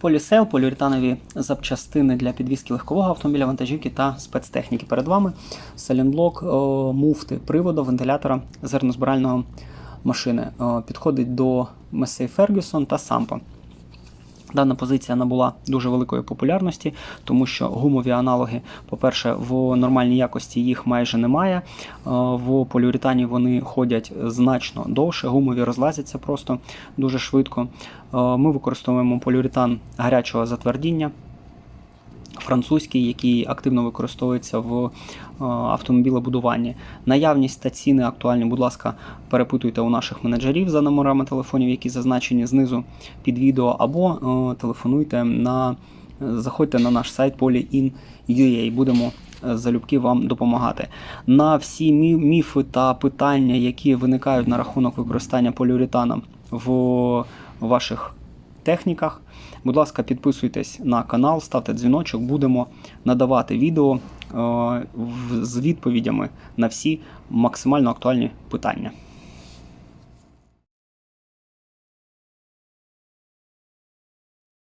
Полісел, поліуретанові запчастини для підвізки легкового автомобіля, вантажівки та спецтехніки. Перед вами салінблок, муфти, приводу, вентилятора зернозбирального машини. Підходить до Месей Фергюсон та Sampo. Дана позиція набула дуже великої популярності, тому що гумові аналоги, по-перше, в нормальній якості їх майже немає. Е, В поліуретані вони ходять значно довше, гумові розлазяться просто дуже швидко. Е, Ми використовуємо поліуретан гарячого затвердіння. Французький, який активно використовується в е, автомобілебудуванні. Наявність та ціни актуальні, будь ласка, перепитуйте у наших менеджерів за номерами телефонів, які зазначені знизу під відео, або е, телефонуйте на заходьте на наш сайт polyin.ua. Будемо е, залюбки вам допомагати. На всі міфи та питання, які виникають на рахунок використання поліуретана в ваших техніках. Будь ласка, підписуйтесь на канал, ставте дзвіночок, будемо надавати відео е, з відповідями на всі максимально актуальні питання.